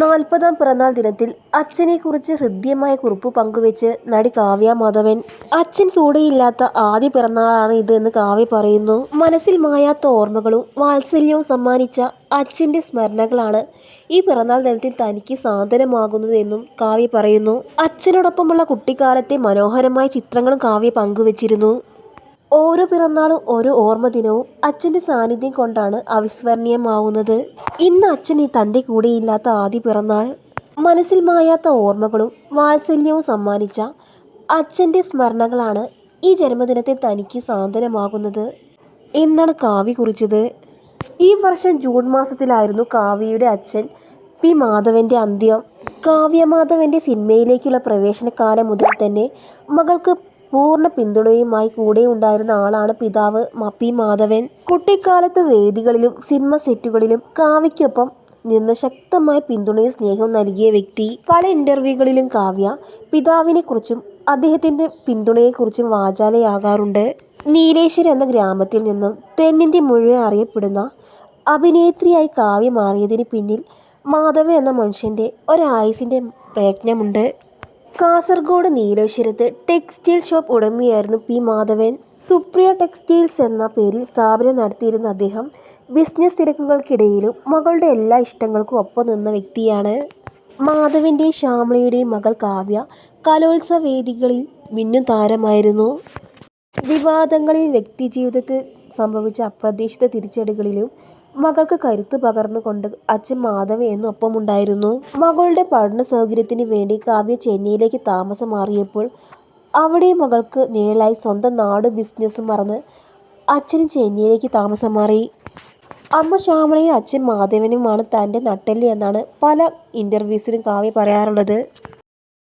നാൽപ്പതാം പിറന്നാൾ ദിനത്തിൽ അച്ഛനെക്കുറിച്ച് ഹൃദ്യമായ കുറിപ്പ് പങ്കുവെച്ച് നടി കാവ്യ മാധവൻ അച്ഛൻ കൂടെയില്ലാത്ത ആദ്യ പിറന്നാളാണ് ഇത് എന്ന് കാവ്യ പറയുന്നു. മനസ്സിൽ മായാത്ത ഓർമ്മകളും വാത്സല്യവും സമ്മാനിച്ച അച്ഛന്റെ സ്മരണകളാണ് ഈ പിറന്നാൾ ദിനത്തിൽ തനിക്ക് സാന്ത്വനമാകുന്നതെന്നും കാവ്യ പറയുന്നു. അച്ഛനോടൊപ്പമുള്ള കുട്ടിക്കാലത്തെ മനോഹരമായ ചിത്രങ്ങളും കാവ്യ പങ്കുവച്ചിരുന്നു. ഓരോ പിറന്നാളും ഓരോ ഓർമ്മ ദിനവും അച്ഛന്റെ സാന്നിധ്യം കൊണ്ടാണ് അവിസ്മരണീയമാവുന്നത്. ഇന്ന് അച്ഛൻ തന്റെ കൂടെയില്ലാത്ത ആദ്യ പിറന്നാൾ. മനസ്സിൽ മായാത്ത ഓർമ്മകളും വാത്സല്യവും സമ്മാനിച്ച അച്ഛന്റെ സ്മരണകളാണ് ഈ ജന്മദിനത്തെ തനിക്ക് സാന്ത്വനമാകുന്നത്. എന്നാണ് കാവ്യ കുറിച്ചത്. ഈ വർഷം ജൂൺ മാസത്തിലായിരുന്നു കാവ്യയുടെ അച്ഛൻ പി മാധവന്റെ അന്ത്യം. കാവ്യ മാധവന്റെ സിനിമയിലേക്കുള്ള പ്രവേശനകാലം മുതൽ തന്നെ മകൾക്ക് പൂർണ പിന്തുണയുമായി കൂടെ ഉണ്ടായിരുന്ന ആളാണ് പിതാവ് മപ്പി മാധവൻ. കുട്ടിക്കാലത്ത് വേദികളിലും സിനിമ സെറ്റുകളിലും കാവ്യയ്ക്കൊപ്പം നിന്ന് ശക്തമായ പിന്തുണയും സ്നേഹവും നൽകിയ വ്യക്തി. പല ഇന്റർവ്യൂകളിലും കാവ്യ പിതാവിനെക്കുറിച്ചും അദ്ദേഹത്തിന്റെ പിന്തുണയെക്കുറിച്ചും വാചാലയാകാറുണ്ട്. നീലേശ്വരം എന്ന ഗ്രാമത്തിൽ നിന്നും തെന്നിന്ത്യ മുഴുവൻ അറിയപ്പെടുന്ന അഭിനേത്രിയായി കാവ്യ മാറിയതിന് പിന്നിൽ മാധവ എന്ന മനുഷ്യന്റെ ഒരായുസിന്റെ പ്രയത്നമുണ്ട്. കാസർഗോഡ് നീലേശ്വരത്ത് ടെക്സ്റ്റൈൽ ഷോപ്പ് ഉടമയായിരുന്നു പി മാധവൻ. സുപ്രിയ ടെക്സ്റ്റൈൽസ് എന്ന പേരിൽ സ്ഥാപനം നടത്തിയിരുന്ന അദ്ദേഹം ബിസിനസ് തിരക്കുകൾക്കിടയിലും മകളുടെ എല്ലാ ഇഷ്ടങ്ങൾക്കും ഒപ്പം നിന്ന വ്യക്തിയാണ്. മാധവന്റെയും ശ്യാമളയുടെയും മകൾ കാവ്യ കലോത്സവ വേദികളിൽ മിന്നും താരമായിരുന്നു. വിവാദങ്ങളിൽ വ്യക്തി വ്യക്തിജീവിതത്തിൽ സംഭവിച്ച അപ്രതീക്ഷിത തിരിച്ചടികളിലും മകൾക്ക് കരുത്ത് പകർന്നുകൊണ്ട് അച്ഛൻ മാധവ എന്നും ഒപ്പമുണ്ടായിരുന്നു. മകളുടെ പഠന സൗകര്യത്തിന് വേണ്ടി കാവ്യ ചെന്നൈയിലേക്ക് താമസം മാറിയപ്പോൾ അവിടെ മകൾക്ക് നിഴലായി സ്വന്തം നാട് ബിസിനസ്സും മറന്ന് അച്ഛനും ചെന്നൈയിലേക്ക് താമസം മാറി. അമ്മ ശ്യാമളയും അച്ഛൻ മാധവനുമാണ് തന്റെ നട്ടെല്ല് എന്നാണ് പല ഇന്റർവ്യൂസിലും കാവ്യ പറയാറുള്ളത്.